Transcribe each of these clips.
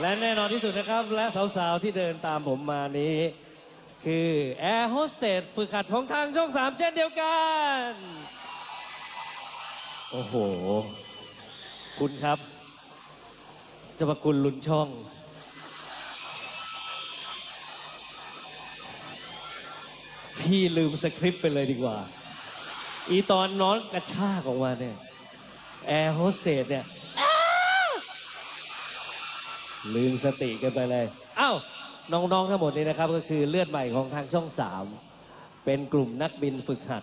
และแน่นอนที่สุดนะครับ และสาวๆ ที่เดินตามผมมานี้ คือแอร์โฮสเตสฝึกหัดของทางช่อง3เช่นเดียวกัน โอ้โห คุณครับจะมาคุณลุนช่อง พี่ลืมสคริปต์ไปเลยดีกว่า อีตอนน้องกระชากออกมาเนี่ย แอร์โฮสเตสเนี่ย ลืมสติกันไปเลยอ้าวน้องๆทั้งหมดนี้นะครับก็คือเลือดใหม่ของทางช่อง 3 เป็นกลุ่มนักบินฝึกหัด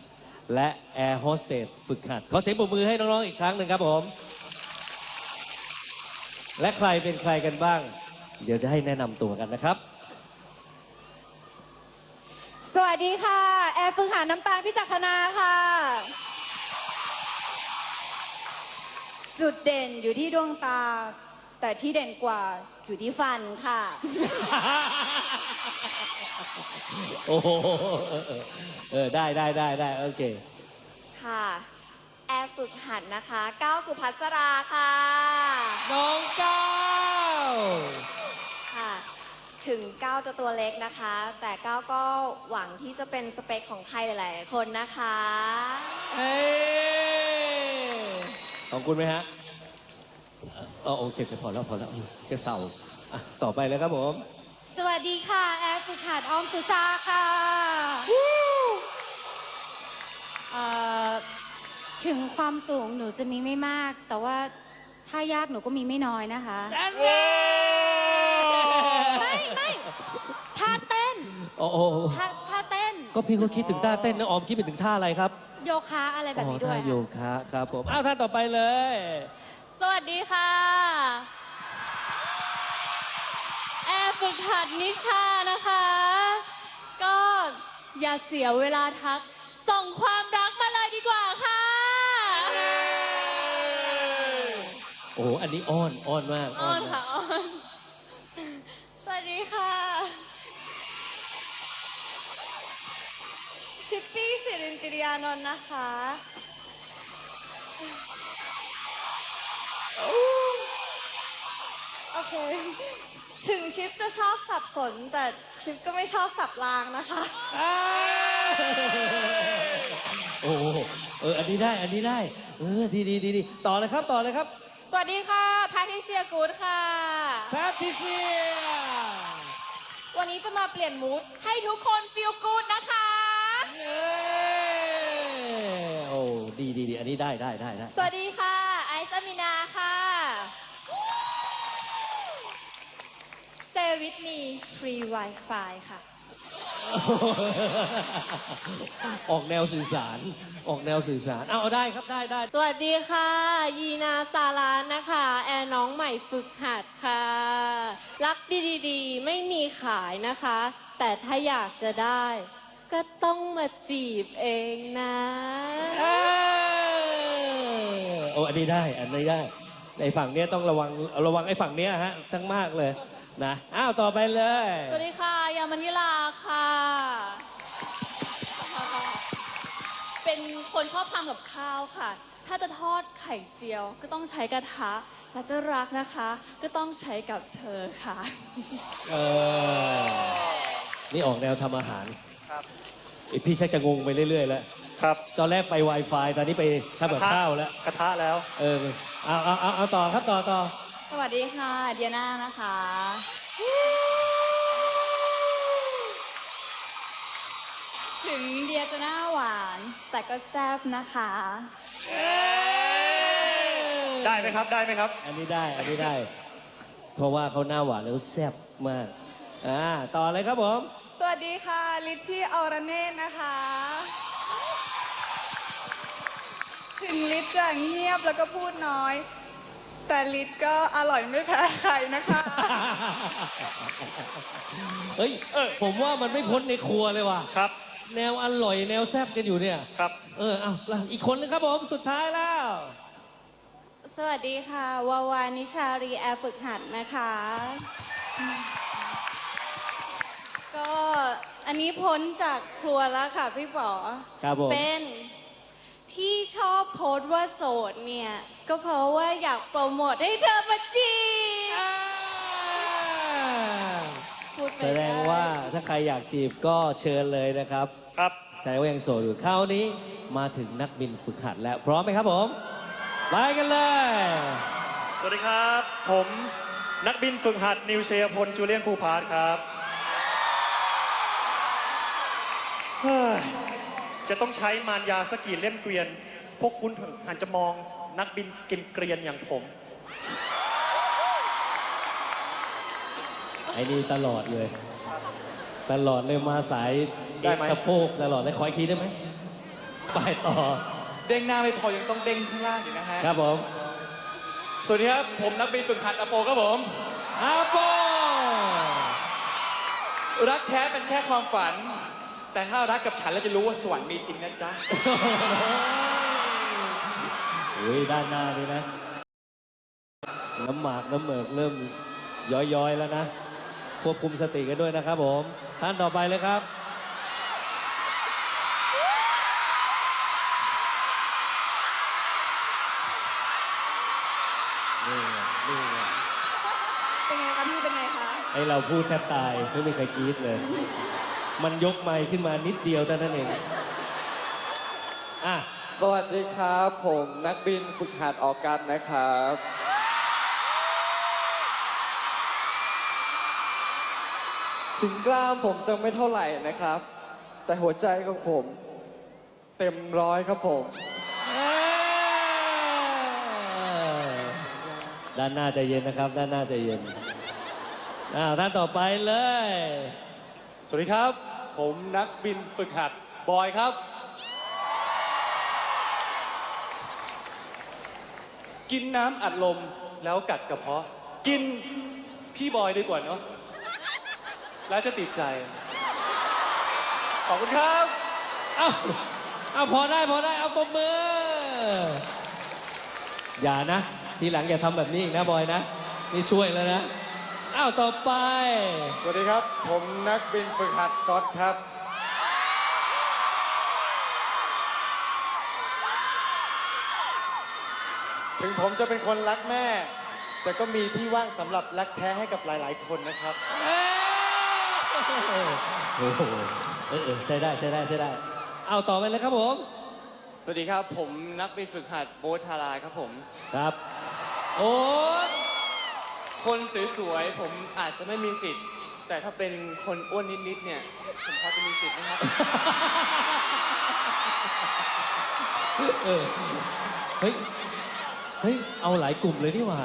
และแอร์โฮสเตสฝึกหัด ขอเสียงปรบมือให้น้องๆอีกครั้งหนึ่งครับผม และใครเป็นใครกันบ้าง เดี๋ยวจะให้แนะนำตัวกันนะครับ สวัสดีค่ะ แอร์ฝึกหาน้ำตาลพิจักษนาค่ะ จุดเด่นอยู่ที่ดวงตา แต่ที่เด่นกว่าอยู่ที่ฟันค่ะ โอ้โหเออเออเออได้ได้ได้ได้โอเค ค่ะ แอร์ฝึกหัดนะคะก้าวสุภัสราค่ะ น้องก้าวค่ะ ถึงก้าวจะตัวเล็กนะคะ แต่ก้าวก็หวังที่จะเป็นสเปคของใครหลาย ๆ คนนะคะ เอ้ยของคุณไหมฮะ เออโอเคพอแล้วพอแล้วแค่เศร้าอะต่อไปเลยครับผม สวัสดีค่ะ แอร์ฝึกหัดออมสุชาค่ะเอ่อถึงความสูงหนูจะมีไม่มาก แต่ว่าถ้ายากหนูก็มีไม่น้อยนะคะ ไม่ไม่ท่าเต้นโอ้โหท่าท่าเต้น ก็พี่ก็คิดถึงท่าเต้นนะออมคิดไปถึงท่าอะไรครับ โยคะอะไรแบบนี้ด้วยอ๋อท่าโยคะครับผมอ้าวท่านต่อไปเลย สวัสดีค่ะ แอร์ฝึกหัดนิชานะคะ ก็อย่าเสียเวลาทัก ส่งความรักมาเลยดีกว่าค่ะ โอ้โห อันนี้อ้อน อ้อนมากอ้อนมากค่ะอ้อนสวัสดีค่ะ ชิปปี้สิรินปิริยานนท์นะคะ เค ถึงชิปจะชอบสับสน แต่ชิปก็ไม่ชอบสับรางนะคะอ้าวโอ้โหเออ อันนี้ได้ อันนี้ได้ เออ ดีดีดีดีต่อเลยครับ ต่อเลยครับ สวัสดีค่ะแพทริเซียกูดค่ะ แพทริเซีย วันนี้จะมาเปลี่ยนมูดให้ทุกคนฟีลกูดนะคะ เย้โอ้ ดีดีดีอันนี้ได้ได้ได้ได้ สวัสดีค่ะ ไอซ์อามินาค่ะ Stay with me free Wi-Fi ค่ะ ออกแนวสื่อสาร ออกแนวสื่อสาร เอาเอาได้ครับได้ได้ สวัสดีค่ะ ยีนาซาลานนะคะ แอร์น้องใหม่ฝึกหัดค่ะ รักดีๆ ไม่มีขายนะคะ แต่ถ้าอยากจะได้ ก็ต้องมาจีบเองนะ เอ้ยโอ้อันนี้ได้ อันนี้ได้ ไอ้ฝั่งเนี้ยต้องระวังระวังไอ้ฝั่งเนี้ยฮะ ทั้งมากเลย นะอ้าวต่อไปเลย สวัสดีค่ะ ยามานิลาค่ะ เป็นคนชอบทำกับข้าวค่ะ ถ้าจะทอดไข่เจียวก็ต้องใช้กระทะถ้าจะรักนะคะ ก็ต้องใช้กับเธอค่ะ เออ นี่ออกแนวทำอาหารไอ้พี่ชักจะงงไปเรื่อยๆแล้ว ครับตอนแรกไป Wi-Fi ตอนนี้ไปทำกับข้าวแล้ว กระทะแล้ว เออเอาเอาเอาเอาต่อครับต่อต่อ สวัสดีค่ะ เดียน่านะคะ ถึงเดียจะหน้าหวาน แต่ก็แซ่บนะคะ ได้ไหมครับ ได้ไหมครับ อันนี้ได้อันนี้ได้ เพราะว่าเขาหน้าหวานแล้วแซ่บมากอ่าต่อเลยครับผม สวัสดีค่ะ ลิชชี่ออรเน่นะคะ ถึงลิชจะเงียบแล้วก็พูดน้อย แต่ลิชก็อร่อยไม่แพ้ใครนะคะ เฮ้ยเออ ผมว่ามันไม่พ้นในครัวเลยว่ะครับ แนวอร่อยแนวแซ่บกันอยู่เนี่ย ครับ เออเอาล่ะอีกคนนึงครับผมสุดท้ายแล้ว สวัสดีค่ะวาวานิชารีแอร์ฝึกหัดนะคะ ก็อันนี้พ้นจากครัวแล้วค่ะพี่ป๋อครับผม เป็น ที่ชอบโพสต์ว่าโสดเนี่ย ก็เพราะว่าอยากโปรโมทให้เธอมาจีบแสดงว่าถ้าใครอยากจีบก็เชิญเลยนะครับครับแต่ว่ายังโสดอยู่คราวนี้มาถึงนักบินฝึกหัดแล้วพร้อมไหมครับผมไปกันเลย สวัสดีครับ ผมนักบินฝึกหัดนิวเชียพลจูเลียนภูพาร์ครับเฮ้ย จะต้องใช้มารยาสกกีเล่มเกวียน พวกคุณเถอะหันจะมองนักบินกินเกรียนอย่างผม ไอ้นี่ตลอดเลย ตลอดเลยมาสายได้เอกไหม สะโพกตลอดเลยขออีกทีได้ไหมไปต่อเด้งหน้าไม่พอยังต้องเด้งข้างล่างอยู่นะฮะ ครับผมสวัสดีครับ ผมนักบินฝึกหัดอโปครับผมอาโป รักแท้เป็นแค่ความฝัน แต่ถ้ารักกับฉันแล้วจะรู้ว่าสวรรค์มีจริงนะจ๊ะอุ้ยด้านหน้านี่นะ น้ำหมากน้ำเหมือกเริ่มย้อยๆแล้วนะ ควบคุมสติกันด้วยนะครับผม ท่านต่อไปเลยครับ นี่ไงนี่ไงเป็นไงคะพี่เป็นไงคะ ไอเราพูดแทบตาย ไม่มีใครกรี๊ดเลย มันยกไมค์ขึ้นมานิดเดียวเท่านั้นเองอะสวัสดีครับ ผมนักบินฝึกหัดออกกันนะครับ ถึงกล้ามผมจะไม่เท่าไหร่นะครับ แต่หัวใจของผม เต็มร้อยครับผม ด้านหน้าใจเย็นนะครับ ด้านหน้าใจเย็นอ้าวท่านต่อไปเลย สวัสดีครับ ผมนักบินฝึกหัดบอยครับ กินน้ำอัดลมแล้วกัดกระเพาะ กินพี่บอยดีกว่าเนาะแล้วจะติดใจ ขอบคุณครับ เอาเอาพอได้พอได้เอาปมมือ อย่านะ ทีหลังอย่าทำแบบนี้อีกนะบอยนะ นี่ช่วยแล้วนะ อ้าวต่อไป สวัสดีครับ ผมนักบินฝึกหัดก๊อตครับ ถึงผมจะเป็นคนรักแม่ แต่ก็มีที่ว่างสำหรับรักแท้ให้กับหลายๆ คนนะครับเอ้ยโอ้โหเออเออใช้ได้ใช้ได้ใช้ได้ เอาต่อไปเลยครับผม สวัสดีครับ ผมนักบินฝึกหัดโบทธาราครับผม ครับ โอ้ย คนสวยๆผมอาจจะไม่มีสิทธิ์ แต่ถ้าเป็นคนอ้วนนิดๆเนี่ย ผมพอจะมีสิทธิ์นะครับ เออ เฮ้ย เฮ้ย เอาหลายกลุ่มเลยนี่หว่า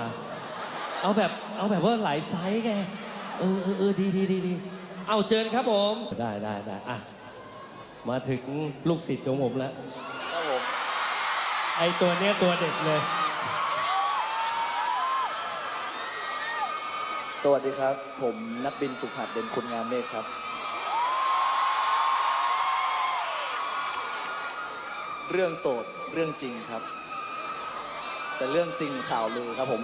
เอาแบบ เอาแบบว่าหลายไซส์ไง เออเออเออดีดีดีดีเอาเชิญครับผม ได้ได้ได้อะ มาถึงลูกศิษย์ของผมแล้ว ครับผม ไอตัวเนี้ยตัวเด็ดเลย สวัสดีครับ ผมนักบินฝึกหัดเด่นคุณงามเมฆครับ เรื่องโสดเรื่องจริงครับ แต่เรื่องสิ่งข่าวลือครับผม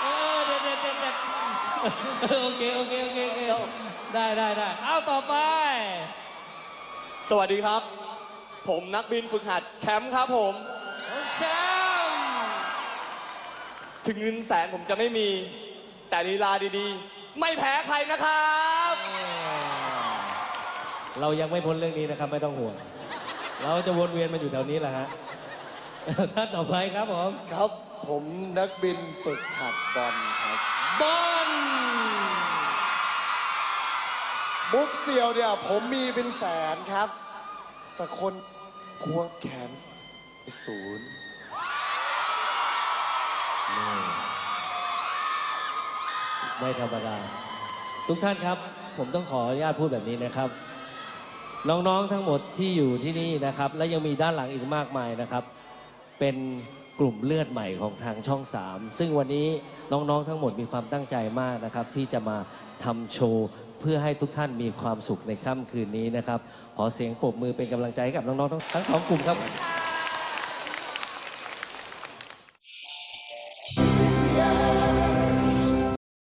เออเด็ดเด็ดเด็ดเด็ดเออโอเคโอเคโอเคโอเคได้ได้ได้เอาต่อไป สวัสดีครับ ผมนักบินฝึกหัดแชมป์ครับผม ถึงเงินแสนผมจะไม่มี แต่ลีลาดีๆ ไม่แพ้ใครนะครับ เรายังไม่พ้นเรื่องนี้นะครับ ไม่ต้องห่วง เราจะวนเวียนมาอยู่แถวนี้แหละฮะ ท่านต่อไปครับผมครับผมนักบินฝึกหัดบอลครับบอลมุกเซียวเนี่ยผมมีเป็นแสนครับ แต่คนควงแขนศูนย์ ไม่ธรรมดา ทุกท่านครับ ผมต้องขออนุญาตพูดแบบนี้นะครับ น้องๆทั้งหมดที่อยู่ที่นี่นะครับ และยังมีด้านหลังอีกมากมายนะครับ เป็นกลุ่มเลือดใหม่ของทางช่อง 3 ซึ่งวันนี้น้องๆทั้งหมดมีความตั้งใจมากนะครับ ที่จะมาทำโชว์เพื่อให้ทุกท่านมีความสุขในค่ำคืนนี้นะครับ ขอเสียงปรบมือเป็นกำลังใจให้กับน้องๆทั้งสองกลุ่มครับ